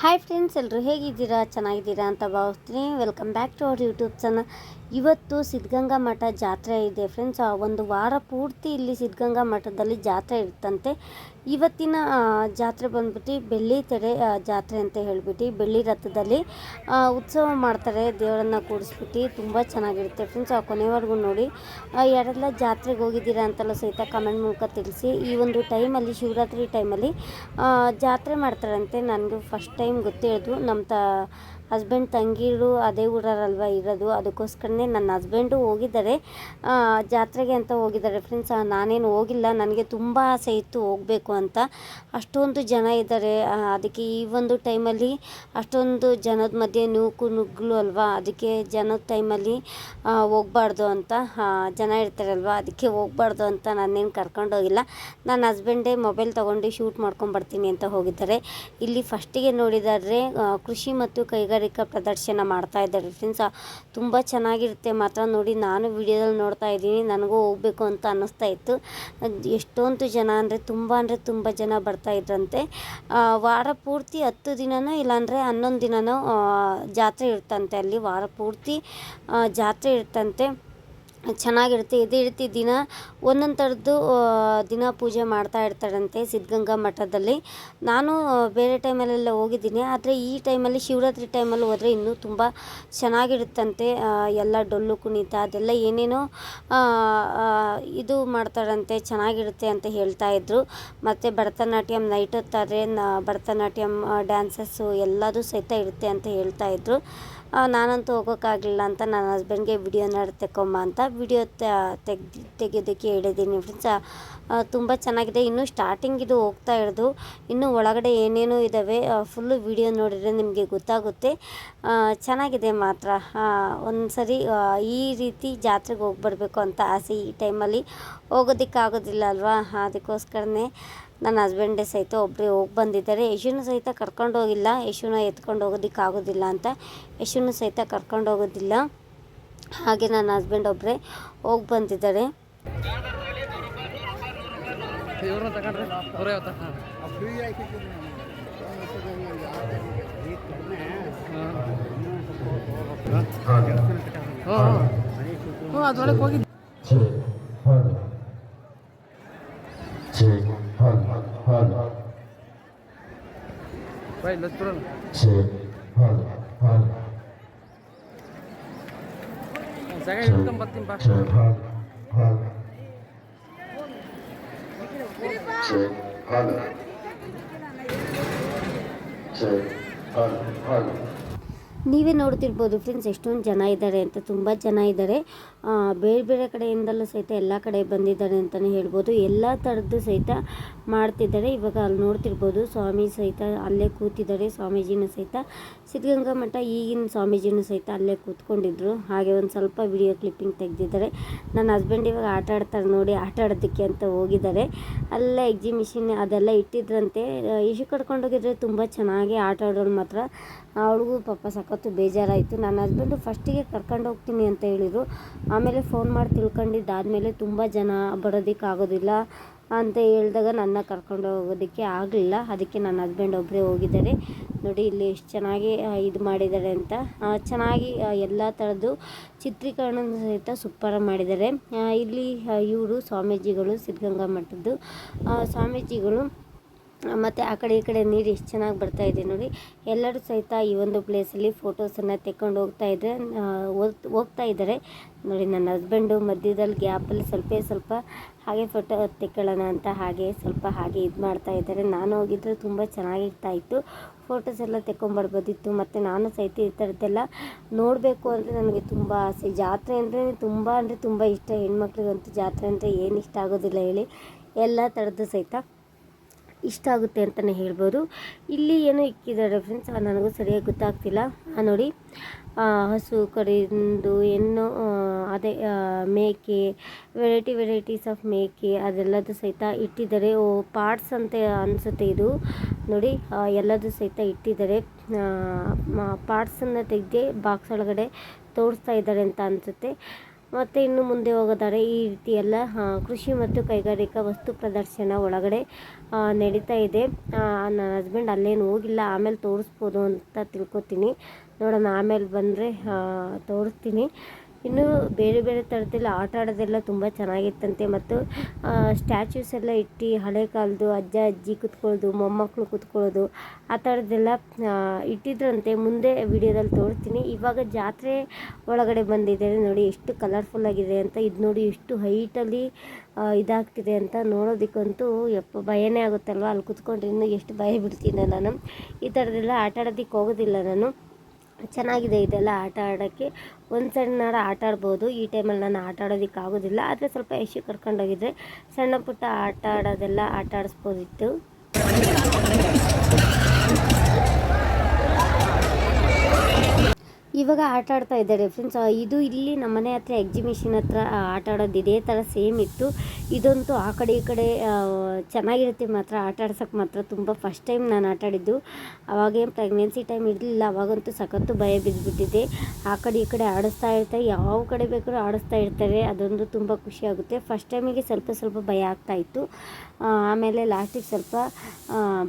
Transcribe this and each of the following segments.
Hi friends ಎಲ್ಲರೂ ಹೇಗಿದ್ದೀರಾ? ಚೆನ್ನಾಗಿದ್ದೀರಾ ಅಂತ ಭಾವಿಸ್ತೀನಿ. Welcome back to our YouTube channel ಇವತ್ತು ಸಿದ್ಧಗಂಗಾ ಮಠ ಜಾತ್ರೆ ಇದೆ ಫ್ರೆಂಡ್ಸ್ ಒಂದು ವಾರ ಪೂರ್ತಿ ಇಲ್ಲಿ ಸಿದ್ಧಗಂಗಾ ಮಠದಲ್ಲಿ ಜಾತ್ರೆ ಇರುತ್ತಂತೆ. ಇವತ್ತಿನ ಜಾತ್ರೆ ಬಂದ್ಬಿಟ್ಟು ಬೆಳ್ಳಿ ತೆರೆ ಜಾತ್ರೆ ಅಂತ ಹೇಳ್ಬಿಟ್ಟು ಬೆಳ್ಳಿ ರಥದಲ್ಲಿ ಉತ್ಸವ ಮಾಡ್ತಾರೆ. ದೇವರನ್ನ ಕೂಡಿಸ್ಬಿಟ್ಟು ತುಂಬ ಚೆನ್ನಾಗಿರುತ್ತೆ ಫ್ರೆಂಡ್ಸ್ ಆ ಕೊನೆವರೆಗೂ ನೋಡಿ ಯಾರೆಲ್ಲ ಜಾತ್ರೆಗೆ ಹೋಗಿದ್ದೀರಾ ಅಂತೆಲ್ಲ ಸಹಿತ ಕಮೆಂಟ್ ಮೂಲಕ ತಿಳಿಸಿ. ಈ ಒಂದು ಟೈಮಲ್ಲಿ ಶಿವರಾತ್ರಿ ಟೈಮಲ್ಲಿ ಆ, ಜಾತ್ರೆ ಮಾಡ್ತಾರಂತೆ. ನನಗೆ ಫಸ್ಟ್ ಟೈಮ್ ಗೊತ್ತಿರೋದು ನಮ್ಮ ತ ಹಸ್ಬೆಂಡ್ ತಂಗಿರು ಅದೇ ಊರಲ್ವ ಇರೋದು, ಅದಕ್ಕೋಸ್ಕರನೇ ನನ್ನ ಹಸ್ಬೆಂಡು ಹೋಗಿದ್ದಾರೆ. ಜಾತ್ರೆಗೆ ಅಂತ ಹೋಗಿದ್ದಾರೆ ಫ್ರೆಂಡ್ಸ್ ನಾನೇನು ಹೋಗಿಲ್ಲ, ನನಗೆ ತುಂಬ ಆಸೆ ಇತ್ತು ಹೋಗಬೇಕು ಅಂತ. ಅಷ್ಟೊಂದು ಜನ ಇದ್ದಾರೆ. ಅದಕ್ಕೆ ಈ ಒಂದು ಟೈಮಲ್ಲಿ ಅಷ್ಟೊಂದು ಜನದ ಮಧ್ಯೆ ನೂಕು ನುಗ್ಗಲು ಅಲ್ವಾ? ಅದಕ್ಕೆ ಜನದ ಟೈಮಲ್ಲಿ ಹೋಗಬಾರ್ದು ಅಂತ ಜನ ಇರ್ತಾರಲ್ವ? ಅದಕ್ಕೆ ಹೋಗ್ಬಾರ್ದು ಅಂತ ನಾನೇನು ಕರ್ಕೊಂಡೋಗಿಲ್ಲ. ನನ್ನ ಹಸ್ಬೆಂಡೇ ಮೊಬೈಲ್ ತೊಗೊಂಡು ಶೂಟ್ ಮಾಡ್ಕೊಂಬರ್ತೀನಿ ಅಂತ ಹೋಗಿದ್ದಾರೆ. ಇಲ್ಲಿ ಫಸ್ಟಿಗೆ ನೋಡಿದರೆ ಕೃಷಿ ಮತ್ತು ಕೈಗಾರಿಕಾ ಪ್ರದರ್ಶನ ಮಾಡ್ತಾ ಇದ್ದಾರೆ ಫ್ರೆಂಡ್ಸ್ ತುಂಬ ಚೆನ್ನಾಗಿರುತ್ತೆ. ಮಾತ್ರ ನೋಡಿ ನಾನು ವಿಡಿಯೋದಲ್ಲಿ ನೋಡ್ತಾ ಇದ್ದೀನಿ. ನನಗೂ ಹೋಗಬೇಕು ಅಂತ ಅನ್ನಿಸ್ತಾ ಇತ್ತು. ಎಷ್ಟೊಂದು ಜನ ಅಂದರೆ ತುಂಬ ಅಂದರೆ ತುಂಬ ಜನ ಬರ್ತಾ ಆ, ವಾರ ಪೂರ್ತಿ ಹತ್ತು ದಿನನೋ ಇಲ್ಲಾಂದರೆ ಹನ್ನೊಂದು ದಿನನೋ ಜಾತ್ರೆ ಇರ್ತಂತೆ ಅಲ್ಲಿ. ವಾರ ಪೂರ್ತಿ ಜಾತ್ರೆ ಇರ್ತಂತೆ ಚೆನ್ನಾಗಿರುತ್ತೆ. ಇದೇ ರೀತಿ ದಿನ ಒಂದೊಂದು ಥರದ್ದು ದಿನ ಪೂಜೆ ಮಾಡ್ತಾ ಇರ್ತಾರಂತೆ ಸಿದ್ಧಗಂಗಾ ಮಠದಲ್ಲಿ. ನಾನು ಬೇರೆ ಟೈಮಲ್ಲೆಲ್ಲ ಹೋಗಿದ್ದೀನಿ. ಆದರೆ ಈ ಟೈಮಲ್ಲಿ ಶಿವರಾತ್ರಿ ಟೈಮಲ್ಲಿ ಹೋದರೆ ಇನ್ನೂ ತುಂಬ ಚೆನ್ನಾಗಿರುತ್ತಂತೆ. ಎಲ್ಲ ಡೊಳ್ಳು ಕುಣಿತ ಅದೆಲ್ಲ ಏನೇನೋ ಇದು ಮಾಡ್ತಾರಂತೆ ಚೆನ್ನಾಗಿರುತ್ತೆ ಅಂತ ಹೇಳ್ತಾ ಇದ್ದರು ಮತ್ತು ಭರತನಾಟ್ಯಂ ನೈಟ್ ಹೊತ್ತಾದರೆ ಭರತನಾಟ್ಯಂ ಡ್ಯಾನ್ಸಸ್ಸು ಎಲ್ಲದೂ ಸಹಿತ ಇರುತ್ತೆ ಅಂತ ಹೇಳ್ತಾ ಇದ್ರು. ಆ, ನಾನಂತೂ ಹೋಗೋಕ್ಕಾಗಲಿಲ್ಲ ಅಂತ ನನ್ನ ಹಸ್ಬೆಂಡ್ಗೆ ವಿಡಿಯೋನ ತೆಕ್ಕೊಂಬ ಅಂತ ವಿಡಿಯೋ ತೆಗ್ದು ತೆಗೆಯೋದಕ್ಕೆ ಹೇಳಿದ್ದೀನಿ ಫ್ರೆಂಡ್ಸ್ ತುಂಬ ಚೆನ್ನಾಗಿದೆ. ಇನ್ನೂ ಸ್ಟಾರ್ಟಿಂಗ್ ಇದು ಹೋಗ್ತಾ ಇರೋದು. ಇನ್ನೂ ಒಳಗಡೆ ಏನೇನೋ ಇದ್ದಾವೆ ಫುಲ್ಲು ವಿಡಿಯೋ ನೋಡಿದರೆ ನಿಮಗೆ ಗೊತ್ತಾಗುತ್ತೆ. ಚೆನ್ನಾಗಿದೆ ಮಾತ್ರ. ಒಂದು ಸರಿ ಈ ರೀತಿ ಜಾತ್ರೆಗೆ ಹೋಗಿ ಬರಬೇಕು ಅಂತ ಆಸೆ ಈ ಟೈಮಲ್ಲಿ ಹೋಗೋದಕ್ಕಾಗೋದಿಲ್ಲ ಅಲ್ವಾ? ಅದಕ್ಕೋಸ್ಕರನೇ ನನ್ನ ಹಸ್ಬೆಂಡೇ ಸಹಿತ ಒಬ್ಬರೇ ಹೋಗಿ ಬಂದಿದ್ದಾರೆ. ಯಶುನು ಸಹಿತ ಕರ್ಕೊಂಡು ಹೋಗಿಲ್ಲ. ಯಶುನ ಎತ್ಕೊಂಡು ಹೋಗೋದಕ್ಕೆ ಆಗೋದಿಲ್ಲ ಅಂತ ಯಶುನು ಸಹಿತ ಕರ್ಕೊಂಡು ಹೋಗೋದಿಲ್ಲ. ಹಾಗೆ ನನ್ನ ಹಸ್ಬೆಂಡ್ ಒಬ್ಬರೇ ಹೋಗಿ ಬಂದಿದ್ದಾರೆ. ಇವ್ರನ್ನ ತಗೊಂಡ್ರೆ ಅವರೇ ಅವತ್ತ ಹ್ಞೂ ಹ್ಞೂ ಅದ್ರೊಳಗೆ ಹೋಗಿದ್ದು Check, hug, hug, hug, bye ಲಚ್ಬಿಡೋಣ check, hug, hug, ಜಾಗ ಹಿಡ್ಕೊಂಡ್ ಬರ್ತೀನಿ ಬಾ ನೀವೇ ನೋಡ್ತಿರ್ಬೋದು ಫ್ರೆಂಡ್ಸ್ ಎಷ್ಟೊಂದು ಜನ ಇದ್ದಾರೆ ಅಂತ, ತುಂಬ ಜನ ಇದ್ದಾರೆ. ಬೇರೆ ಬೇರೆ ಕಡೆಯಿಂದಲೂ ಸಹಿತ ಎಲ್ಲ ಕಡೆ ಬಂದಿದ್ದಾರೆ ಅಂತಲೇ ಹೇಳ್ಬೋದು. ಎಲ್ಲ ಥರದ್ದು ಸಹಿತ ಮಾಡ್ತಿದ್ದಾರೆ. ಇವಾಗ ಅಲ್ಲಿ ನೋಡ್ತಿರ್ಬೋದು ಸ್ವಾಮಿ ಸಹಿತ ಅಲ್ಲೇ ಕೂತಿದ್ದಾರೆ. ಸ್ವಾಮೀಜಿನೂ ಸಹಿತ ಸಿದ್ಧಗಂಗಾ ಮಠ ಈಗಿನ ಸ್ವಾಮೀಜಿನೂ ಸಹಿತ ಅಲ್ಲೇ ಕೂತ್ಕೊಂಡಿದ್ರು. ಹಾಗೆ ಒಂದು ಸ್ವಲ್ಪ ವಿಡಿಯೋ ಕ್ಲಿಪ್ಪಿಂಗ್ ತೆಗೆದಿದ್ದಾರೆ. ನನ್ನ ಹಸ್ಬೆಂಡ್ ಇವಾಗ ಆಟ ಆಡ್ತಾರೆ ನೋಡಿ, ಆಟ ಆಡೋದಕ್ಕೆ ಅಂತ ಹೋಗಿದ್ದಾರೆ. ಅಲ್ಲೇ ಎಕ್ಸಿಬಿಷನ್ ಅದೆಲ್ಲ ಇಟ್ಟಿದ್ರಂತೆ. ಇಶು ಕರ್ಕೊಂಡೋಗಿದ್ರೆ ತುಂಬ ಚೆನ್ನಾಗಿ ಆಟ ಆಡೋರು ಮಾತ್ರ. ಅವಳಿಗೂ ಪಾಪ ಸಖತ್ತು ಬೇಜಾರಾಯಿತು. ನನ್ನ ಹಸ್ಬೆಂಡು ಫಸ್ಟಿಗೆ ಕರ್ಕೊಂಡು ಹೋಗ್ತೀನಿ ಅಂತ ಹೇಳಿದರು. ಆಮೇಲೆ ಫೋನ್ ಮಾಡಿ ತಿಳ್ಕೊಂಡಿದ್ದಾದಮೇಲೆ ತುಂಬ ಜನ ಬರೋದಕ್ಕೆ ಆಗೋದಿಲ್ಲ ಅಂತ ಹೇಳಿದಾಗ ನನ್ನ ಕರ್ಕೊಂಡು ಹೋಗೋದಕ್ಕೆ ಆಗಲಿಲ್ಲ. ಅದಕ್ಕೆ ನನ್ನ ಹಸ್ಬೆಂಡ್ ಒಬ್ಬರೇ ಹೋಗಿದ್ದಾರೆ. ನೋಡಿ, ಇಲ್ಲಿ ಎಷ್ಟು ಚೆನ್ನಾಗಿ ಇದು ಮಾಡಿದ್ದಾರೆ ಅಂತ. ಚೆನ್ನಾಗಿ ಎಲ್ಲ ಥರದ್ದು ಚಿತ್ರೀಕರಣ ಸಹಿತ ಸೂಪರಾಗಿ ಮಾಡಿದ್ದಾರೆ. ಇಲ್ಲಿ ಇವರು ಸ್ವಾಮೀಜಿಗಳು, ಸಿದ್ಧಗಂಗಾ ಮಠದ್ದು ಸ್ವಾಮೀಜಿಗಳು, ಮತ್ತು ಆ ಕಡೆ ಈ ಕಡೆ ನೀರು ಎಷ್ಟು ಚೆನ್ನಾಗಿ ಬರ್ತಾ ಇದೆ ನೋಡಿ. ಎಲ್ಲರೂ ಸಹಿತ ಈ ಒಂದು ಪ್ಲೇಸಲ್ಲಿ ಫೋಟೋಸನ್ನು ತೆಕ್ಕೊಂಡು ಹೋಗ್ತಾ ಇದ್ದರೆ ಹೋಗ್ತಾ ಇದ್ದಾರೆ. ನೋಡಿ, ನನ್ನ ಹಸ್ಬೆಂಡು ಮಧ್ಯದಲ್ಲಿ ಗ್ಯಾಪಲ್ಲಿ ಸ್ವಲ್ಪ ಸ್ವಲ್ಪ ಹಾಗೆ ಫೋಟೋ ತೆಕ್ಕೊಳ್ಳೋಣ ಅಂತ ಹಾಗೆ ಸ್ವಲ್ಪ ಹಾಗೆ ಇದು ಮಾಡ್ತಾ ಇದ್ದಾರೆ. ನಾನು ಹೋಗಿದ್ರೆ ತುಂಬ ಚೆನ್ನಾಗಿರ್ತಾ ಇತ್ತು. ಫೋಟೋಸ್ ಎಲ್ಲ ತೆಕ್ಕೊಂಬರ್ಬೋದಿತ್ತು ಮತ್ತು ನಾನು ಸಹಿತ ಈ ಥರದ್ದೆಲ್ಲ ನೋಡಬೇಕು ಅಂದರೆ ನನಗೆ ತುಂಬ ಆಸೆ. ಜಾತ್ರೆ ಅಂದರೆ ತುಂಬ ಅಂದರೆ ತುಂಬ ಇಷ್ಟ. ಹೆಣ್ಮಕ್ಳಿಗಂತೂ ಜಾತ್ರೆ ಅಂದರೆ ಏನು ಇಷ್ಟ ಆಗೋದಿಲ್ಲ ಹೇಳಿ. ಎಲ್ಲ ಥರದ್ದು ಸಹಿತ ಇಷ್ಟ ಆಗುತ್ತೆ ಅಂತಲೇ ಹೇಳ್ಬೋದು. ಇಲ್ಲಿ ಏನೋ ಇಕ್ಕಿದ್ದಾರೆ ಫ್ರೆಂಡ್ಸ್ ನನಗೂ ಸರಿಯಾಗಿ ಗೊತ್ತಾಗ್ತಿಲ್ಲ. ನೋಡಿ ಹಸು ಕರಿಂದು ಹೆಣ್ಣು ಅದೇ ಮೇಕೆ ವೆರೈಟಿ ವೆರೈಟೀಸ್ ಆಫ್ ಮೇಕೆ ಅದೆಲ್ಲದು ಸಹಿತ ಇಟ್ಟಿದ್ದಾರೆ. ಓ ಪಾರ್ಟ್ಸ್ ಅಂತ ಅನಿಸುತ್ತೆ ಇದು. ನೋಡಿ ಎಲ್ಲದೂ ಸಹಿತ ಇಟ್ಟಿದ್ದಾರೆ. ಪಾರ್ಟ್ಸನ್ನು ತೆಗೆದು ಬಾಕ್ಸ್ ಒಳಗಡೆ ತೋರಿಸ್ತಾ ಇದ್ದಾರೆ ಅಂತ ಅನಿಸುತ್ತೆ. ಮತ್ತು ಇನ್ನು ಮುಂದೆ ಹೋಗೋದಾರೆ ಈ ರೀತಿ ಎಲ್ಲ ಕೃಷಿ ಮತ್ತು ಕೈಗಾರಿಕಾ ವಸ್ತು ಪ್ರದರ್ಶನ ಒಳಗಡೆ ನಡೀತಾ ಇದೆ. ನನ್ನ ಹಸ್ಬೆಂಡ್ ಅಲ್ಲೇನು ಹೋಗಿಲ್ಲ, ಆಮೇಲೆ ತೋರಿಸ್ಬೋದು ಅಂತ ತಿಳ್ಕೊತೀನಿ. ನೋಡೋಣ, ಆಮೇಲೆ ಬಂದರೆ ತೋರಿಸ್ತೀನಿ. ಇನ್ನು ಬೇರೆ ಬೇರೆ ಥರದಲ್ಲಿ ಆಟ ಆಡೋದೆಲ್ಲ ತುಂಬ ಚೆನ್ನಾಗಿತ್ತಂತೆ. ಮತ್ತು ಸ್ಟ್ಯಾಚ್ಯೂಸ್ ಎಲ್ಲ ಇಟ್ಟು ಹಳೆ ಕಾಲದ್ದು ಅಜ್ಜ, ಅಜ್ಜಿ ಕುತ್ಕೊಳ್ಳೋದು ಮೊಮ್ಮಕ್ಕಳು ಕುತ್ಕೊಳ್ಳೋದು, ಆ ಥರದ್ದೆಲ್ಲ ಇಟ್ಟಿದ್ರಂತೆ. ಮುಂದೆ ವಿಡಿಯೋದಲ್ಲಿ ತೋರಿಸ್ತೀನಿ. ಇವಾಗ ಜಾತ್ರೆ ಒಳಗಡೆ ಬಂದಿದ್ದಾರೆ ನೋಡಿ, ಎಷ್ಟು ಕಲರ್ಫುಲ್ ಆಗಿದೆ ಅಂತ. ಇದು ನೋಡಿ ಎಷ್ಟು ಹೈಟಲ್ಲಿ ಇದಾಗ್ತಿದೆ ಅಂತ ನೋಡೋದಕ್ಕಂತೂ ಯಪ್ಪ, ಭಯನೇ ಆಗುತ್ತಲ್ವ? ಅಲ್ಲಿ ಕೂತ್ಕೊಂಡ್ರೆ ಇನ್ನೂ ಎಷ್ಟು ಭಯ ಬಿಡ್ತೀನಿ ನಾನು. ಈ ಥರದ್ದೆಲ್ಲ ಆಟ ಆಡೋದಕ್ಕೆ ಹೋಗೋದಿಲ್ಲ ನಾನು. ಚೆನ್ನಾಗಿದೆ ಇದೆಲ್ಲ ಆಟ ಆಡೋಕ್ಕೆ. ಒಂದು ಸಣ್ಣಾರ ಆಟ ಆಡ್ಬೋದು. ಈ ಟೈಮಲ್ಲಿ ನಾನು ಆಟ ಆಡೋದಕ್ಕೆ ಆಗೋದಿಲ್ಲ. ಆದರೆ ಸ್ವಲ್ಪ ಯಶು ಕರ್ಕೊಂಡೋಗಿದ್ರೆ ಸಣ್ಣ ಪುಟ್ಟ ಆಟ ಆಡೋದೆಲ್ಲ ಆಟ ಆಡಿಸ್ಬೋದಿತ್ತು. ಇವಾಗ ಆಟ ಆಡ್ತಾ ಇದ್ದಾರೆ ಫ್ರೆಂಡ್ಸ್ ಇದು ಇಲ್ಲಿ ನಮ್ಮ ಮನೆ ಹತ್ರ ಎಕ್ಸಿಬಿಷನ್ ಹತ್ರ ಆಟ ಆಡೋದು ಇದೇ ಥರ ಸೇಮ್ ಇತ್ತು. ಇದಂತೂ ಆ ಕಡೆ ಈ ಕಡೆ ಚೆನ್ನಾಗಿರುತ್ತೆ ಮಾತ್ರ. ಆಟ ಆಡ್ಸೋಕ್ಕೆ ಮಾತ್ರ ತುಂಬ ಫಸ್ಟ್ ಟೈಮ್ ನಾನು ಆಟ ಆಡಿದ್ದು. ಅವಾಗೇನು ಪ್ರೆಗ್ನೆನ್ಸಿ ಟೈಮ್ ಇರಲಿಲ್ಲ, ಅವಾಗಂತೂ ಸಖತ್ತು ಭಯ ಬಿದ್ದುಬಿಟ್ಟಿದೆ ಆ ಕಡೆ ಈ ಕಡೆ ಆಡಿಸ್ತಾ ಇರ್ತಾರೆ, ಯಾವ ಕಡೆ ಬೇಕಾದ್ರೂ ಆಡಿಸ್ತಾ ಇರ್ತಾರೆ. ಅದೊಂದು ತುಂಬ ಖುಷಿ ಆಗುತ್ತೆ. ಫಸ್ಟ್ ಟೈಮಿಗೆ ಸ್ವಲ್ಪ ಸ್ವಲ್ಪ ಭಯ ಆಗ್ತಾ ಇತ್ತು. ಆಮೇಲೆ ಲಾಸ್ಟಿಗೆ ಸ್ವಲ್ಪ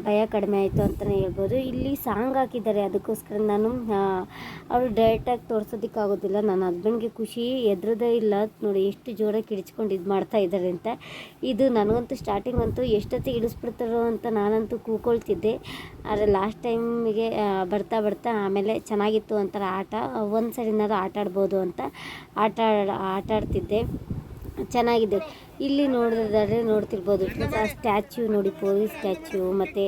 ಭಯ ಕಡಿಮೆ ಆಯಿತು ಅಂತಲೇ ಹೇಳ್ಬೋದು. ಇಲ್ಲಿ ಸಾಂಗ್ ಹಾಕಿದ್ದಾರೆ, ಅದಕ್ಕೋಸ್ಕರ ನಾನು ಅವರು ಡೈರೆಕ್ಟಾಗಿ ತೋರ್ಸೋದಕ್ಕಾಗೋದಿಲ್ಲ. ನನ್ನ ಹಸ್ಬೆಂಡ್ಗೆ ಖುಷಿ, ಎದ್ರದೇ ಇಲ್ಲ. ನೋಡಿ, ಎಷ್ಟು ಜೋರಾಗಿ ಕಿಡಿಚ್ಕೊಂಡು ಇದು ಮಾಡ್ತಾ ಇದ್ದಾರೆ ಅಂತ. ಇದು ನನಗಂತೂ ಸ್ಟಾರ್ಟಿಂಗ್ ಅಂತೂ ಎಷ್ಟೊತ್ತಿಗೆ ಇಳಿಸ್ಬಿಡ್ತಾರೋ ಅಂತ ನಾನಂತೂ ಕೂಕೊಳ್ತಿದ್ದೆ. ಆದರೆ ಲಾಸ್ಟ್ ಟೈಮಿಗೆ ಬರ್ತಾ ಬರ್ತಾ ಆಮೇಲೆ ಚೆನ್ನಾಗಿತ್ತು ಒಂಥರ ಆಟ. ಒಂದು ಸರಿನಾದ್ರೂ ಆಟ ಆಡ್ಬೋದು ಅಂತ ಆಟ ಆಟಾಡ್ತಿದ್ದೆ. ಚೆನ್ನಾಗಿದೆ. ಇಲ್ಲಿ ನೋಡಿದ್ರೆ ನೋಡ್ತಿರ್ಬೋದು. ಆ ಸ್ಟ್ಯಾಚ್ಯೂ ನೋಡಿ ಪೊಲೀಸ್ ಸ್ಟ್ಯಾಚ್ಯೂ ಮತ್ತು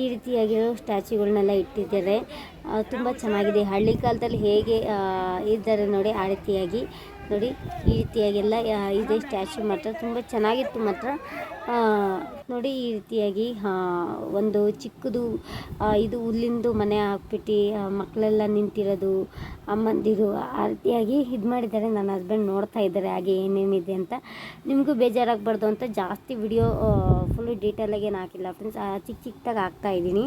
ಈ ರೀತಿಯಾಗಿರೋ ಸ್ಟ್ಯಾಚ್ಯೂಗಳನ್ನೆಲ್ಲ ಇಟ್ಟಿದ್ದಾರೆ. ತುಂಬ ಚೆನ್ನಾಗಿದೆ. ಹಳ್ಳಿ ಕಾಲದಲ್ಲಿ ಹೇಗೆ ಇದ್ದಾರೆ ನೋಡಿ, ಆ ರೀತಿಯಾಗಿ. ನೋಡಿ, ಈ ರೀತಿಯಾಗೆಲ್ಲ ಇದೆ ಸ್ಟ್ಯಾಚು ಮಾತ್ರ. ತುಂಬ ಚೆನ್ನಾಗಿತ್ತು ಮಾತ್ರ. ನೋಡಿ, ಈ ರೀತಿಯಾಗಿ ಒಂದು ಚಿಕ್ಕದು ಇದು ಹುಲ್ಲಿಂದು ಮನೆ ಹಾಕ್ಬಿಟ್ಟು ಮಕ್ಕಳೆಲ್ಲ ನಿಂತಿರೋದು, ಅಮ್ಮಂದಿರು, ಆ ರೀತಿಯಾಗಿ ಇದು ಮಾಡಿದ್ದಾರೆ. ನನ್ನ ಹಸ್ಬೆಂಡ್ ನೋಡ್ತಾ ಇದ್ದಾರೆ, ಹಾಗೆ ಏನೇನಿದೆ ಅಂತ. ನಿಮಗೂ ಬೇಜಾರಾಗಬಾರ್ದು ಅಂತ ಜಾಸ್ತಿ ವಿಡಿಯೋ ಫುಲ್ಲು ಡೀಟೇಲಾಗಿ ಏನು ಹಾಕಿಲ್ಲ ಫ್ರೆಂಡ್ಸ್ ಚಿಕ್ಕ ಚಿಕ್ಕದಾಗಿ ಹಾಕ್ತಾ ಇದ್ದೀನಿ.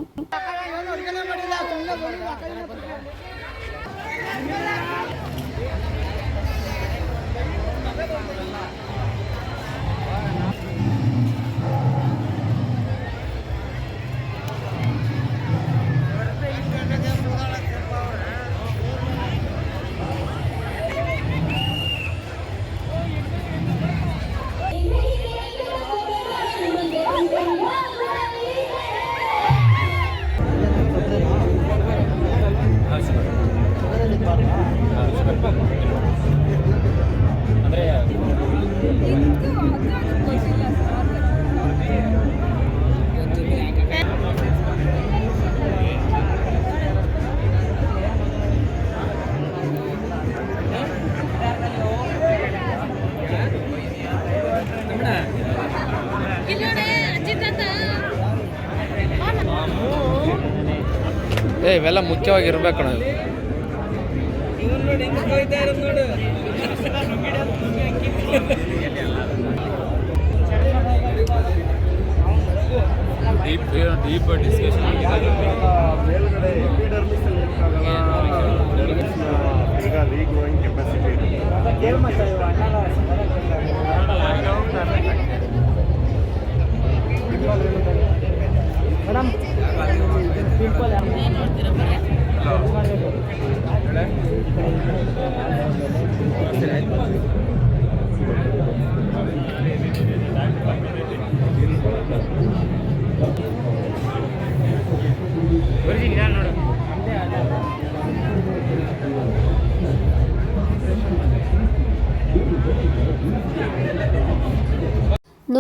ಏ ಇವೆಲ್ಲ ಮುಖ್ಯವಾಗಿರ್ಬೇಕು ನಾವು ಡೀಪ್ ಡೀಪ್ ಡಿಸ್ಕಷನ್ ಮೇಲ್ಗಡೆ ಎಪಿಡರ್ಮಿಸ್ ಈಗ ರೀಗ್ರೋಯಿಂಗ್ ಕೆಪಾಸಿಟಿ ಇದೆ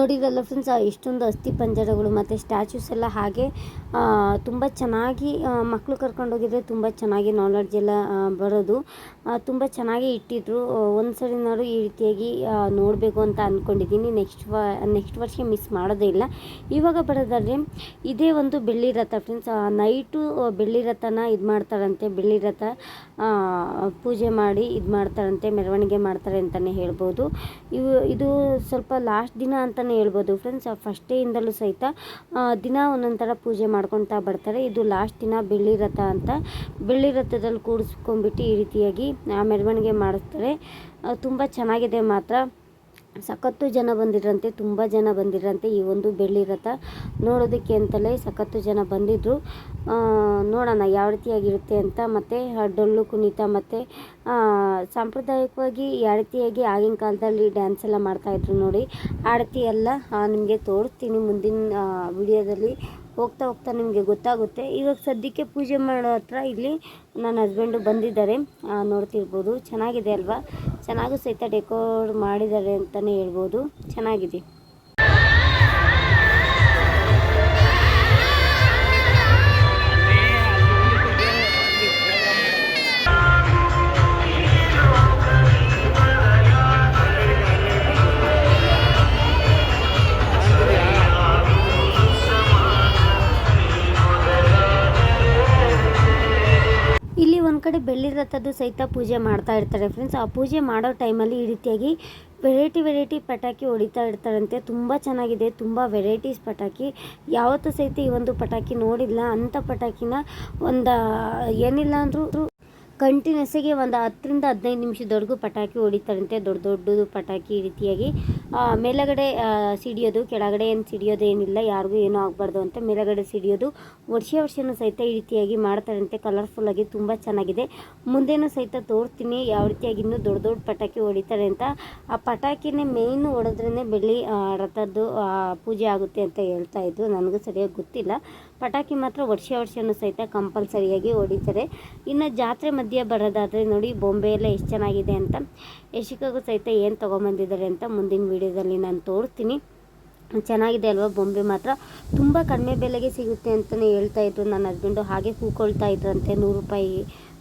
ನೋಡಿರಲ್ಲ ಫ್ರೆಂಡ್ಸ್ ಇಷ್ಟೊಂದು ಅಸ್ಥಿ ಪಂಜರಗಳು ಮತ್ತು ಸ್ಟ್ಯಾಚ್ಯೂಸ್ ಎಲ್ಲ ಹಾಗೆ ತುಂಬ ಚೆನ್ನಾಗಿ ಮಕ್ಕಳು ಕರ್ಕೊಂಡೋಗಿದ್ರೆ ತುಂಬ ಚೆನ್ನಾಗಿ ನಾಲೆಡ್ಜ್ ಎಲ್ಲ ಬರೋದು. ತುಂಬ ಚೆನ್ನಾಗಿ ಇಟ್ಟಿದ್ರು. ಒಂದು ಸರಿನಾದ್ರು ಈ ರೀತಿಯಾಗಿ ನೋಡಬೇಕು ಅಂತ ಅಂದ್ಕೊಂಡಿದ್ದೀನಿ ನೆಕ್ಸ್ಟ್ ವ ನೆಕ್ಸ್ಟ್ ವರ್ಷ ಮಿಸ್ ಮಾಡೋದೇ ಇಲ್ಲ. ಇವಾಗ ಬರೋದಾದ್ರೆ, ಇದೇ ಒಂದು ಬೆಳ್ಳಿ ರಥ ಫ್ರೆಂಡ್ಸ್ ನೈಟು ಬೆಳ್ಳಿ ರಥನ ಇದು ಮಾಡ್ತಾರಂತೆ. ಬೆಳ್ಳಿ ರಥ ಪೂಜೆ ಮಾಡಿ ಇದು ಮಾಡ್ತಾರಂತೆ, ಮೆರವಣಿಗೆ ಮಾಡ್ತಾರೆ ಅಂತಲೇ ಹೇಳ್ಬೋದು. ಇವು, ಇದು ಸ್ವಲ್ಪ ಲಾಸ್ಟ್ ದಿನ ಅಂತಲೇ ಹೇಳ್ಬೋದು ಫ್ರೆಂಡ್ಸ್ ಫಸ್ಟ್ ಡೇಯಿಂದಲೂ ಸಹಿತ ದಿನ ಒಂದೊಂದು ಥರ ಪೂಜೆ ಮಾಡ್ಕೊತಾ ಬರ್ತಾರೆ. ಇದು ಲಾಸ್ಟ್ ದಿನ ಬೆಳ್ಳಿ ರಥ ಅಂತ. ಬೆಳ್ಳಿ ರಥದಲ್ಲಿ ಕೂಡಿಸ್ಕೊಂಡ್ಬಿಟ್ಟು ಈ ರೀತಿಯಾಗಿ ಮೆರವಣಿಗೆ ಮಾಡಿಸ್ತಾರೆ. ತುಂಬ ಚೆನ್ನಾಗಿದೆ ಮಾತ್ರ. ಸಖತ್ತು ಜನ ಬಂದಿದ್ರಂತೆ, ತುಂಬ ಜನ ಬಂದಿದ್ರಂತೆ ಈ ಒಂದು ಬೆಳ್ಳಿ ರಥ. ನೋಡೋದಕ್ಕೆ ಅಂತಲೇ ಸಖತ್ತು ಜನ ಬಂದಿದ್ದರು ನೋಡೋಣ ಯಾವ ರೀತಿಯಾಗಿರುತ್ತೆ ಅಂತ. ಮತ್ತು ಡೊಳ್ಳು, ಕುಣಿತ, ಮತ್ತು ಸಾಂಪ್ರದಾಯಿಕವಾಗಿ ಯಾವ ರೀತಿಯಾಗಿ ಆಗಿನ ಕಾಲದಲ್ಲಿ ಡ್ಯಾನ್ಸ್ ಎಲ್ಲ ಮಾಡ್ತಾಯಿದ್ರು ನೋಡಿ. ಆ ರೀತಿ ಎಲ್ಲ ನಿಮಗೆ ತೋರಿಸ್ತೀನಿ ಮುಂದಿನ ವಿಡಿಯೋದಲ್ಲಿ. ಹೋಗ್ತಾ ಹೋಗ್ತಾ ನಿಮಗೆ ಗೊತ್ತಾಗುತ್ತೆ. ಇವಾಗ ಸದ್ಯಕ್ಕೆ ಪೂಜೆ ಮಾಡೋ ಹತ್ರ ಇಲ್ಲಿ ನನ್ನ ಹಸ್ಬೆಂಡು ಬಂದಿದ್ದಾರೆ. ನೋಡ್ತಿರ್ಬೋದು. ಚೆನ್ನಾಗಿದೆ ಅಲ್ವಾ? ಚೆನ್ನಾಗೂ ಸಹಿತ ಡೆಕೋರ್ ಮಾಡಿದ್ದಾರೆ ಅಂತಲೇ ಹೇಳ್ಬೋದು. ಚೆನ್ನಾಗಿದೆ. ಕಡೆ ಬೆಳ್ಳಿ ರಥದ್ದು ಸಹಿತ ಪೂಜೆ ಮಾಡ್ತಾ ಇರ್ತಾರೆ ಫ್ರೆಂಡ್ಸ್ ಆ ಪೂಜೆ ಮಾಡೋ ಟೈಮಲ್ಲಿ ಈ ರೀತಿಯಾಗಿ ವೆರೈಟಿ ವೆರೈಟಿ ಪಟಾಕಿ ಹೊಡಿತಾ ಇರ್ತಾರಂತೆ. ತುಂಬ ಚೆನ್ನಾಗಿದೆ. ತುಂಬ ವೆರೈಟೀಸ್ ಪಟಾಕಿ. ಯಾವತ್ತೂ ಸಹಿತ ಈ ಒಂದು ಪಟಾಕಿ ನೋಡಿಲ್ಲ. ಅಂಥ ಪಟಾಕಿನ ಒಂದು ಏನಿಲ್ಲ ಅಂದರೂ ಕಂಟಿನ್ಯೂಸ್ಸಾಗಿ ಒಂದು ಹತ್ತರಿಂದ ಹದಿನೈದು ನಿಮಿಷದವರೆಗೂ ಪಟಾಕಿ ಹೊಡಿತಾರಂತೆ, ದೊಡ್ಡ ದೊಡ್ಡದು ಪಟಾಕಿ ರೀತಿಯಾಗಿ. ಮೇಲಗಡೆ ಸಿಡಿಯೋದು, ಕೆಳಗಡೆ ಏನು ಸಿಡಿಯೋದು ಏನಿಲ್ಲ, ಯಾರಿಗೂ ಏನೂ ಆಗಬಾರ್ದು ಅಂತ ಮೇಲಗಡೆ ಸಿಡಿಯೋದು ವರ್ಷ ವರ್ಷನೂ ಸಹಿತ ಈ ರೀತಿಯಾಗಿ ಮಾಡ್ತಾರಂತೆ ಕಲರ್ಫುಲ್ಲಾಗಿ ತುಂಬ ಚೆನ್ನಾಗಿದೆ. ಮುಂದೆನೂ ಸಹಿತ ತೋರ್ತೀನಿ, ಯಾವ ರೀತಿಯಾಗಿ ಇನ್ನೂ ದೊಡ್ಡ ದೊಡ್ಡ ಪಟಾಕಿ ಹೊಡಿತಾರೆ ಅಂತ. ಆ ಪಟಾಕಿನೇ ಮೇಯ್ನು ಹೊಡೆದ್ರೇ ಬೆಳ್ಳಿ ರಥದ್ದು ಪೂಜೆ ಆಗುತ್ತೆ ಅಂತ ಹೇಳ್ತಾ ಇದ್ದು ನನಗೂ ಸರಿಯಾಗಿ ಗೊತ್ತಿಲ್ಲ. ಪಟಾಕಿ ಮಾತ್ರ ವರ್ಷ ವರ್ಷವೂ ಸಹಿತ ಕಂಪಲ್ಸರಿಯಾಗಿ ಹೊಡಿತಾರೆ. ಇನ್ನು ಜಾತ್ರೆ ಮಧ್ಯೆ ಬರೋದಾದರೆ ನೋಡಿ, ಬೊಂಬೆ ಎಲ್ಲ ಎಷ್ಟು ಚೆನ್ನಾಗಿದೆ ಅಂತ. ಯಶಿಕಾಗೂ ಸಹಿತ ಏನು ತೊಗೊಂಬಂದಿದ್ದಾರೆ ಅಂತ ಮುಂದಿನ ವೀಡಿಯೋದಲ್ಲಿ ನಾನು ತೋರಿಸ್ತೀನಿ. ಚೆನ್ನಾಗಿದೆ ಅಲ್ವಾ ಬೊಂಬೆ ಮಾತ್ರ? ತುಂಬ ಕಡಿಮೆ ಬೆಲೆಗೆ ಸಿಗುತ್ತೆ ಅಂತಲೇ ಹೇಳ್ತಾ ಇದ್ರು ನನ್ನ ಹಸ್ಬೆಂಡು ಹಾಗೆ ಕೂಕೊಳ್ತಾ ಇದ್ರಂತೆ ನೂರು ರೂಪಾಯಿ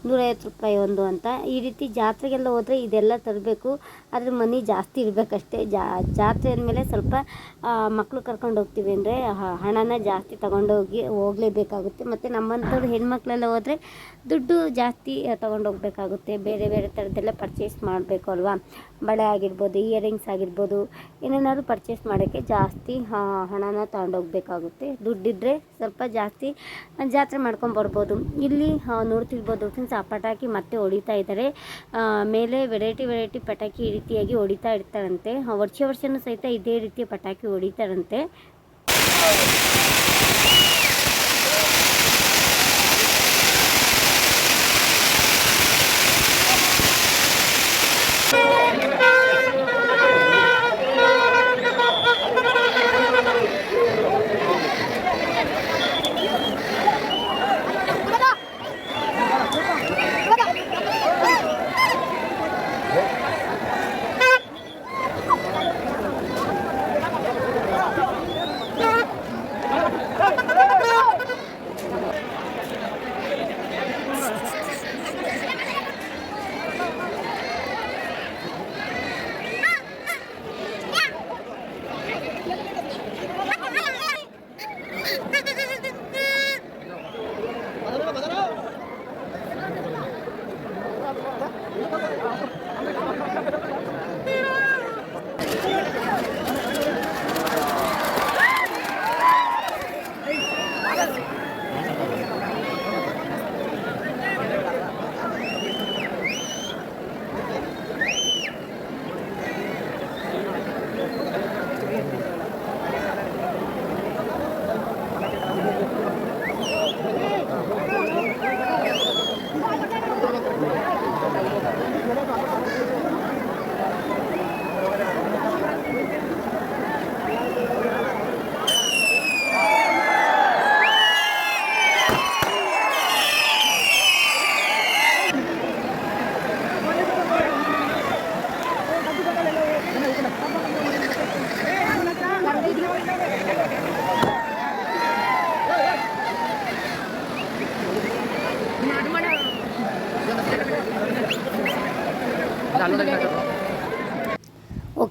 ನೂರೈವತ್ತು ರೂಪಾಯಿ ಒಂದು ಅಂತ. ಈ ರೀತಿ ಜಾತ್ರೆಗೆಲ್ಲ ಹೋದರೆ ಇದೆಲ್ಲ ತರಬೇಕು. ಆದರೆ ಮನಿ ಜಾಸ್ತಿ ಇರಬೇಕಷ್ಟೇ. ಜಾತ್ರೆ ಅಂದಮೇಲೆ ಸ್ವಲ್ಪ ಮಕ್ಕಳು ಕರ್ಕೊಂಡು ಹೋಗ್ತೀವಿ ಅಂದರೆ ಹಣನ ಜಾಸ್ತಿ ತಗೊಂಡೋಗಿ ಹೋಗಲೇಬೇಕಾಗುತ್ತೆ. ಮತ್ತು ನಮ್ಮಂಥವ್ರು ಹೆಣ್ಮಕ್ಳೆಲ್ಲ ಹೋದರೆ ದುಡ್ಡು ಜಾಸ್ತಿ ತಗೊಂಡು ಹೋಗ್ಬೇಕಾಗುತ್ತೆ. ಬೇರೆ ಬೇರೆ ಥರದ್ದೆಲ್ಲ ಪರ್ಚೇಸ್ ಮಾಡಬೇಕು ಅಲ್ವಾ? ಬಳೆ ಆಗಿರ್ಬೋದು ಇಯರಿಂಗ್ಸ್ ಆಗಿರ್ಬೋದು, ಏನೇನಾದ್ರು ಪರ್ಚೇಸ್ ಮಾಡೋಕ್ಕೆ ಜಾಸ್ತಿ ಹಣನ ತಗೊಂಡೋಗ್ಬೇಕಾಗುತ್ತೆ. ದುಡ್ಡಿದ್ದರೆ ಸ್ವಲ್ಪ ಜಾಸ್ತಿ ಜಾತ್ರೆ ಮಾಡ್ಕೊಂಡು ಬರ್ಬೋದು ಇಲ್ಲಿ ನೋಡ್ತಿರ್ಬೋದು ಫ್ರೆಂಡ್ಸ್ ಆ ಪಟಾಕಿ ಮತ್ತೆ ಹೊಡಿತಾ ಇದ್ದಾರೆ. ಮೇಲೆ ವೆರೈಟಿ ವೆರೈಟಿ ಪಟಾಕಿ ಈ ರೀತಿಯಾಗಿ ಹೊಡಿತಾ ಇರ್ತಾರಂತೆ ವರ್ಷ ವರ್ಷನೂ ಸಹಿತ ಇದೇ ರೀತಿಯ ಪಟಾಕಿ ಹೊಡಿತಾರಂತೆ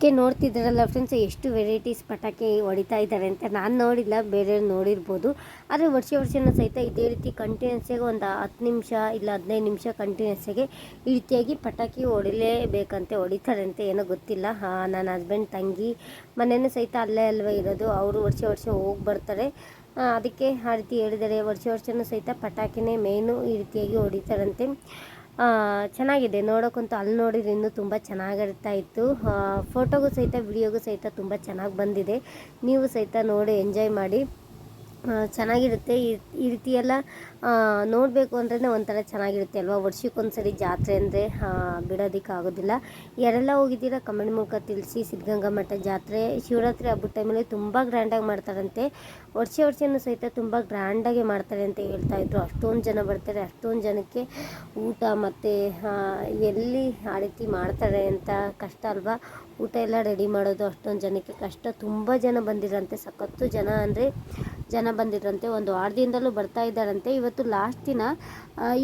ಓಕೆ ನೋಡ್ತಿದ್ದಾರಲ್ಲ ಫ್ರೆಂಡ್ಸ್ ಎಷ್ಟು ವೆರೈಟೀಸ್ ಪಟಾಕಿ ಹೊಡಿತಾ ಇದ್ದಾರೆ ಅಂತ ನಾನು ನೋಡಿಲ್ಲ, ಬೇರೆಯವ್ರು ನೋಡಿರ್ಬೋದು. ಆದರೆ ವರ್ಷ ವರ್ಷನೂ ಸಹಿತ ಇದೇ ರೀತಿ ಕಂಟಿನ್ಯೂಸ್ಸಾಗಿ ಒಂದು ಹತ್ತು ನಿಮಿಷ ಇಲ್ಲ ಹದಿನೈದು ನಿಮಿಷ ಕಂಟಿನ್ಯೂಸ್ಸಾಗಿ ಈ ರೀತಿಯಾಗಿ ಪಟಾಕಿ ಹೊಡಿಲೇಬೇಕಂತೆ ಹೊಡಿತಾರಂತೆ ಏನೋ ಗೊತ್ತಿಲ್ಲ. ಹಾಂ, ನನ್ನ ಹಸ್ಬೆಂಡ್ ತಂಗಿ ಮನೆಯೂ ಸಹಿತ ಅಲ್ಲೇ ಅಲ್ವೇ ಇರೋದು, ಅವರು ವರ್ಷ ವರ್ಷ ಹೋಗಿ ಬರ್ತಾರೆ. ಅದಕ್ಕೆ ಆ ರೀತಿ ಹೇಳಿದ್ದಾರೆ, ವರ್ಷ ವರ್ಷನೂ ಸಹಿತ ಪಟಾಕಿನೇ ಮೇಯ್ನು ಈ ರೀತಿಯಾಗಿ ಹೊಡಿತಾರಂತೆ. ಚೆನ್ನಾಗಿದೆ. ನೋಡೋಕ್ಕಂತೂ ಅಲ್ಲಿ ನೋಡಿದ್ರೆ ಇನ್ನೂ ತುಂಬ ಚೆನ್ನಾಗಿರ್ತಾ ಇತ್ತು. ಫೋಟೋಗೂ ಸಹಿತ ವಿಡಿಯೋಗೂ ಸಹಿತ ತುಂಬ ಚೆನ್ನಾಗಿ ಬಂದಿದೆ. ನೀವು ಸಹಿತ ನೋಡಿ ಎಂಜಾಯ್ ಮಾಡಿ. ಚೆನ್ನಾಗಿರುತ್ತೆ. ಈ ರೀತಿ ಎಲ್ಲ ನೋಡಬೇಕು ಅಂದ್ರೆ ಒಂಥರ ಚೆನ್ನಾಗಿರುತ್ತೆ ಅಲ್ವಾ? ವರ್ಷಕ್ಕೊಂದ್ಸರಿ ಜಾತ್ರೆ ಅಂದರೆ ಬಿಡೋದಕ್ಕೆ ಆಗೋದಿಲ್ಲ ಯಾರೆಲ್ಲ ಹೋಗಿದ್ದೀರಾ, ಕಮೆಂಟ್ ಮೂಲಕ ತಿಳಿಸಿ. ಸಿದ್ಧಗಂಗಾ ಮಠ ಜಾತ್ರೆ, ಶಿವರಾತ್ರಿ ಹಬ್ಬದ ಟೈಮಲ್ಲಿ ತುಂಬ ಗ್ರ್ಯಾಂಡಾಗಿ ಮಾಡ್ತಾರಂತೆ. ವರ್ಷ ವರ್ಷನೂ ಸಹಿತ ತುಂಬ ಗ್ರ್ಯಾಂಡಾಗಿ ಮಾಡ್ತಾರೆ ಅಂತ ಹೇಳ್ತಾ ಇದ್ರು. ಅಷ್ಟೊಂದು ಜನ ಬರ್ತಾರೆ, ಅಷ್ಟೊಂದು ಜನಕ್ಕೆ ಊಟ ಮತ್ತು ಎಲ್ಲಿ ಆ ರೀತಿ ಮಾಡ್ತಾರೆ ಅಂತ ಕಷ್ಟ ಅಲ್ವಾ? ಊಟ ಎಲ್ಲ ರೆಡಿ ಮಾಡೋದು, ಅಷ್ಟೊಂದು ಜನಕ್ಕೆ ಕಷ್ಟ. ತುಂಬ ಜನ ಬಂದಿರಂತೆ. ಸಖತ್ತು ಜನ ಅಂದರೆ ಜನ ಬಂದಿದ್ರಂತೆ, ಒಂದು ವಾರದಿಂದಲೂ ಬರ್ತಾ ಇದ್ದಾರಂತೆ. ಇವತ್ತು ಲಾಸ್ಟ್ ದಿನ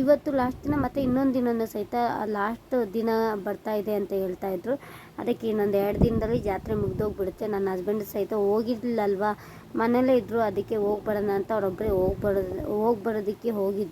ಇವತ್ತು ಲಾಸ್ಟ್ ದಿನ ಮತ್ತು ಇನ್ನೊಂದು ದಿನನೂ ಸಹಿತ ಲಾಸ್ಟ್ ದಿನ ಬರ್ತಾ ಇದೆ ಅಂತ ಹೇಳ್ತಾ ಇದ್ರು. ಅದಕ್ಕೆ ಇನ್ನೊಂದು ಎರಡು ದಿನದಲ್ಲಿ ಜಾತ್ರೆ ಮುಗ್ದೋಗ್ಬಿಡುತ್ತೆ. ನನ್ನ ಹಸ್ಬೆಂಡ್ ಸಹಿತ ಹೋಗಿರ್ಲಿಲ್ಲಲ್ವಾ? ಮನೇಲೇ ಇದ್ದರು ಅದಕ್ಕೆ ಹೋಗ್ಬಾರಣ ಬರೋಣ ಅಂತ ಅವರೊಬ್ಬರೇ ಹೋಗ್ಬರೋದು, ಹೋಗ್ಬರೋದಕ್ಕೆ ಹೋಗಿ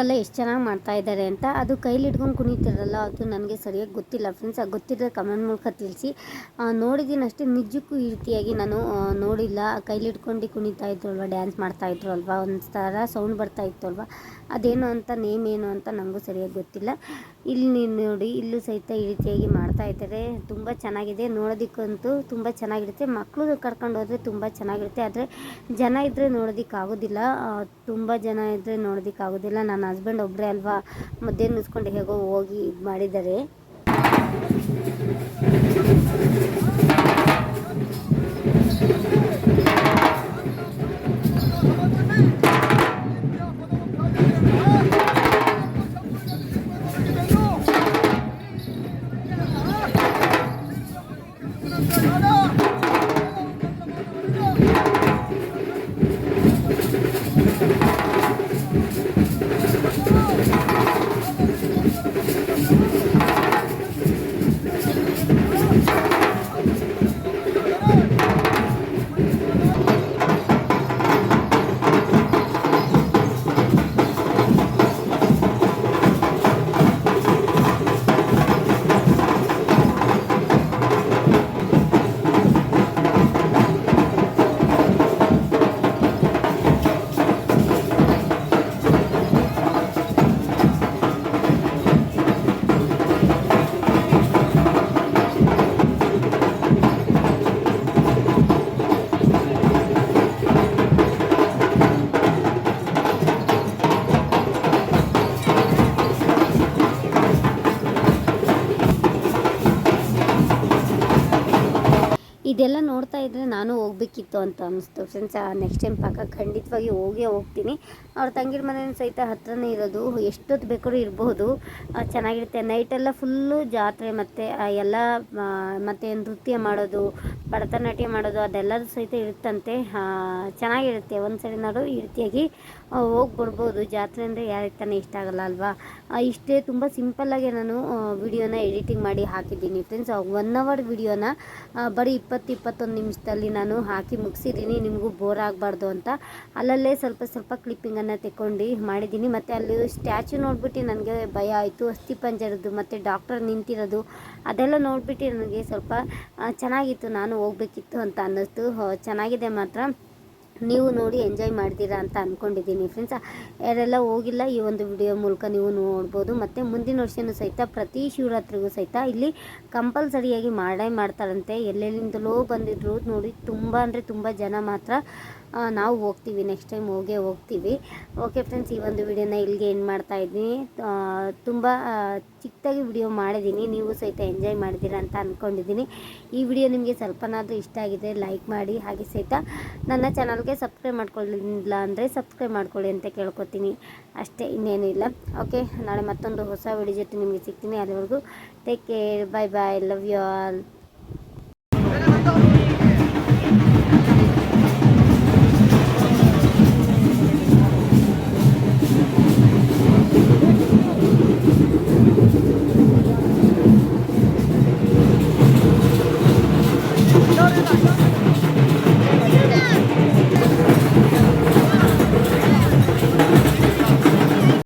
ಬರೋದಕ್ಕೆ ಎಷ್ಟು ಚೆನ್ನಾಗಿ ಮಾಡ್ತಾ ಇದ್ದಾರೆ ಅಂತ ಅದು ಕೈಲಿ ಹಿಡ್ಕೊಂಡು ಕುಣಿತಿರಲ್ಲ, ಅದು ನನಗೆ ಸರಿಯಾಗಿ ಗೊತ್ತಿಲ್ಲ. ಫ್ರೆಂಡ್ಸ್ ಅದು ಗೊತ್ತಿದ್ರೆ ಕಮೆಂಟ್ ಮೂಲಕ ತಿಳಿಸಿ. ನೋಡಿದ್ದೀನಿ ಅಷ್ಟೇ, ನಿಜಕ್ಕೂ ಈ ರೀತಿಯಾಗಿ ನಾನು ನೋಡಿಲ್ಲ. ಕೈಲಿ ಹಿಡ್ಕೊಂಡು ಕುಣಿತಾ ಇದ್ರು ಅಲ್ವಾ ಡ್ಯಾನ್ಸ್ ಮಾಡ್ತಾ ಇದ್ರು ಅಲ್ವಾ ಒಂದು ಥರ ಸೌಂಡ್ ಬರ್ತಾ ಇತ್ತು ಅಲ್ವಾ. ಅದೇನು ಅಂತ ನೇಮ್ ಏನು ಅಂತ ನನಗೂ ಸರಿಯಾಗಿ ಗೊತ್ತಿಲ್ಲ. ಇಲ್ಲಿ ನೋಡಿ, ಇಲ್ಲೂ ಸಹಿತ ಈ ರೀತಿಯಾಗಿ ಮಾಡ್ತಾ ಇದ್ದಾರೆ. ತುಂಬ ಚೆನ್ನಾಗಿದೆ. ನೋಡೋದಕ್ಕಂತೂ ತುಂಬ ಚೆನ್ನಾಗಿರುತ್ತೆ. ಮಕ್ಕಳು ಕರ್ಕೊಂಡು ಹೋದರೆ ತುಂಬ ಚೆನ್ನಾಗಿರುತ್ತೆ. ಆದರೆ ಜನ ಇದ್ದರೆ ನೋಡೋದಕ್ಕಾಗೋದಿಲ್ಲ ತುಂಬ ಜನ ಇದ್ದರೆ ನೋಡೋದಕ್ಕಾಗೋದಿಲ್ಲ ನನ್ನ ಹಸ್ಬೆಂಡ್ ಒಬ್ಬರೇ ಅಲ್ವಾ? ಮಧ್ಯಾಹ್ನ ಮುಸ್ಕೊಂಡು ಹೇಗೋ ಹೋಗಿ ಇದು ಮಾಡಿದ್ದಾರೆ. ಇದೆಲ್ಲ ನೋಡ್ತಾ ಇದ್ದರೆ ನಾನು ಹೋಗ್ಬೇಕಿತ್ತು ಅಂತ ಅನಿಸ್ತು. ಫ್ರೆಂಡ್ಸ್ ನೆಕ್ಸ್ಟ್ ಟೈಮ್ ಪಕ್ಕ ಖಂಡಿತವಾಗಿ ಹೋಗೇ ಹೋಗ್ತೀನಿ. ಅವ್ರ ತಂಗಿರ ಮನೆ ಸಹಿತ ಹತ್ರನೇ ಇರೋದು, ಎಷ್ಟೊತ್ತು ಬೇಕಾದ್ರೂ ಇರ್ಬೋದು. ಚೆನ್ನಾಗಿರುತ್ತೆ. ನೈಟೆಲ್ಲ ಫುಲ್ಲು ಜಾತ್ರೆ ಮತ್ತು ಎಲ್ಲ ಮತ್ತು ನೃತ್ಯ ಮಾಡೋದು, ಭರತನಾಟ್ಯ ಮಾಡೋದು, ಅದೆಲ್ಲದೂ ಸಹಿತ ಇರುತ್ತಂತೆ. ಚೆನ್ನಾಗಿರುತ್ತೆ. ಒಂದು ಸರಿನಾದ್ರು ಈ ರೀತಿಯಾಗಿ ಹೋಗಿ ಬರ್ಬೋದು. ಜಾತ್ರೆ ಅಂದರೆ ಯಾರಿಗೆ ತಾನೇ ಇಷ್ಟ ಆಗಲ್ಲ ಅಲ್ವಾ? ಇಷ್ಟೇ ತುಂಬ ಸಿಂಪಲ್ಲಾಗೆ ನಾನು ವಿಡಿಯೋನ ಎಡಿಟಿಂಗ್ ಮಾಡಿ ಹಾಕಿದ್ದೀನಿ ಫ್ರೆಂಡ್ಸ್ ಒನ್ ಅವರ್ ವಿಡಿಯೋನ ಬರೀ ಇಪ್ಪತ್ತು, ಇಪ್ಪತ್ತೊಂದು ನಿಮಿಷದಲ್ಲಿ ನಾನು ಹಾಕಿ ಮುಗಿಸಿದ್ದೀನಿ. ನಿಮಗೂ ಬೋರ್ ಆಗಬಾರ್ದು ಅಂತ. ಅಲ್ಲಲ್ಲೇ ಸ್ವಲ್ಪ ಸ್ವಲ್ಪ ಕ್ಲಿಪ್ಪಿಂಗನ್ನು ತೆಕ್ಕೊಂಡು ಮಾಡಿದ್ದೀನಿ. ಮತ್ತು ಅಲ್ಲಿ ಸ್ಟ್ಯಾಚು ನೋಡಿಬಿಟ್ಟು ನನಗೆ ಭಯ ಆಯಿತು. ಅಸ್ಥಿ ಪಂಜರದ್ದು ಮತ್ತು ಡಾಕ್ಟರ್ ನಿಂತಿರೋದು, ಅದೆಲ್ಲ ನೋಡಿಬಿಟ್ಟು ನನಗೆ ಸ್ವಲ್ಪ ಚೆನ್ನಾಗಿತ್ತು. ನಾನು ಹೋಗ್ಬೇಕಿತ್ತು ಅಂತ ಅನ್ನಿಸ್ತು. ಚೆನ್ನಾಗಿದೆ ಮಾತ್ರ. ನೀವು ನೋಡಿ ಎಂಜಾಯ್ ಮಾಡ್ತೀರಾ ಅಂತ ಅಂದ್ಕೊಂಡಿದ್ದೀನಿ ಫ್ರೆಂಡ್ಸ್ ಯಾರೆಲ್ಲ ಹೋಗಿಲ್ಲ ಈ ಒಂದು ವಿಡಿಯೋ ಮೂಲಕ ನೀವು ನೋಡ್ಬೋದು. ಮತ್ತು ಮುಂದಿನ ವರ್ಷವೂ ಸಹಿತ ಪ್ರತಿ ಶಿವರಾತ್ರಿಗೂ ಸಹಿತ ಇಲ್ಲಿ ಕಂಪಲ್ಸರಿಯಾಗಿ ಮಾಡೇ ಮಾಡ್ತಾರಂತೆ. ಎಲ್ಲೆಲ್ಲಿಂದಲೋ ಬಂದಿದ್ರು ನೋಡಿ, ತುಂಬ ಅಂದರೆ ತುಂಬ ಜನ ಮಾತ್ರ ನಾವು ಹೋಗ್ತೀವಿ ನೆಕ್ಸ್ಟ್ ಟೈಮ್ ಹೋಗೇ ಹೋಗ್ತೀವಿ. ಓಕೆ ಫ್ರೆಂಡ್ಸ್ ಈ ಒಂದು ವಿಡಿಯೋನ ಇಲ್ಲಿಗೆ ಏನು ಮಾಡ್ತಾ ಇದ್ದೀನಿ ತುಂಬ ಚಿಕ್ಕದಾಗಿ ವಿಡಿಯೋ ಮಾಡಿದ್ದೀನಿ. ನೀವು ಸಹಿತ ಎಂಜಾಯ್ ಮಾಡಿದ್ದೀರ ಅಂತ ಅಂದ್ಕೊಂಡಿದ್ದೀನಿ ಈ ವಿಡಿಯೋ ನಿಮಗೆ ಸ್ವಲ್ಪನಾದರೂ ಇಷ್ಟ ಆಗಿದೆ ಲೈಕ್ ಮಾಡಿ, ಹಾಗೆ ಸಹಿತ ನನ್ನ ಚಾನಲ್ಗೆ ಸಬ್ಸ್ಕ್ರೈಬ್ ಮಾಡ್ಕೊಳ್ಳಿಲ್ಲ ಅಂದರೆ ಸಬ್ಸ್ಕ್ರೈಬ್ ಮಾಡ್ಕೊಳ್ಳಿ ಅಂತ ಕೇಳ್ಕೊತೀನಿ. ಅಷ್ಟೇ ಇನ್ನೇನಿಲ್ಲ ಓಕೆ ನಾಳೆ ಮತ್ತೊಂದು ಹೊಸ ವಿಡಿಯೋ ಜೊತೆ ನಿಮಗೆ ಸಿಗ್ತೀನಿ ಅಲ್ಲಿವರೆಗೂ. Take care bye bye love you all